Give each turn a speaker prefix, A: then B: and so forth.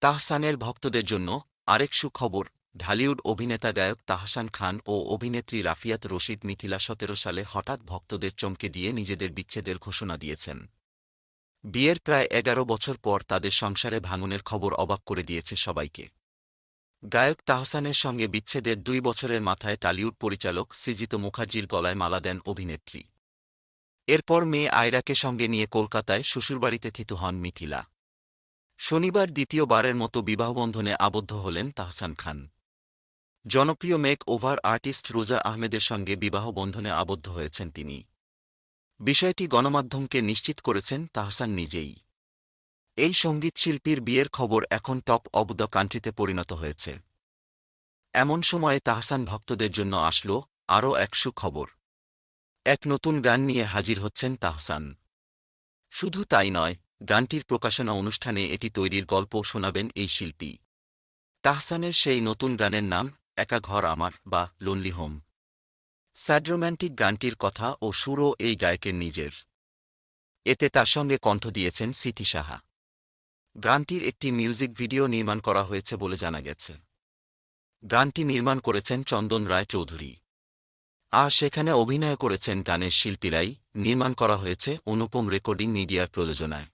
A: তাহসানের ভক্তদের জন্য আরেক সুখবর, ঢালিউড অভিনেতা গায়ক তাহসান খান ও অভিনেত্রী রাফিয়াত রশিদ মিথিলা সতেরো সালে হঠাৎ ভক্তদের চমকে দিয়ে নিজেদের বিচ্ছেদের ঘোষণা দিয়েছেন। বিয়ের প্রায় এগারো বছর পর তাদের সংসারে ভাঙনের খবর অবাক করে দিয়েছে সবাইকে। গায়ক তাহসানের সঙ্গে বিচ্ছেদের দুই বছরের মাথায় টালিউড পরিচালক সৃজিত মুখার্জির গলায় মালা দেন অভিনেত্রী। এরপর মেয়ে আয়রাকে সঙ্গে নিয়ে কলকাতায় শ্বশুরবাড়িতে থিতু হন মিথিলা। শনিবার দ্বিতীয়বারের মতো বিবাহবন্ধনে আবদ্ধ হলেন তাহসান খান। জনপ্রিয় মেক ওভার আর্টিস্ট রোজা আহমেদের সঙ্গে বিবাহ বন্ধনে আবদ্ধ হয়েছেন তিনি। বিষয়টি গণমাধ্যমকে নিশ্চিত করেছেন তাহসান নিজেই। এই সঙ্গীতশিল্পীর বিয়ের খবর এখন টপ অব দ্য কান্ট্রিতে পরিণত হয়েছে। এমন সময়ে তাহসান ভক্তদের জন্য আসল আরও এক সুখবর। এক নতুন গান নিয়ে হাজির হচ্ছেন তাহসান। শুধু তাই নয় গানটির প্রকাশনা অনুষ্ঠানে এটি তৈরির গল্প শোনাবেন এই শিল্পী। তাহসানের সেই নতুন গানের নাম, একা ঘর আমার বা লোনলি হোম স্যাড রোম্যান্টিক গানটির কথা ও সুরও এই গায়কের নিজের। এতে তার সঙ্গে কণ্ঠ দিয়েছেন সিথি সাহা। গানটির একটি মিউজিক ভিডিও নির্মাণ করা হয়েছে বলে জানা গেছে। গানটি নির্মাণ করেছেন চন্দন রায় চৌধুরী। আর সেখানে অভিনয় করেছেন গানের শিল্পীরাই। নির্মাণ করা হয়েছে অনুপম রেকর্ডিং মিডিয়ার প্রযোজনায়।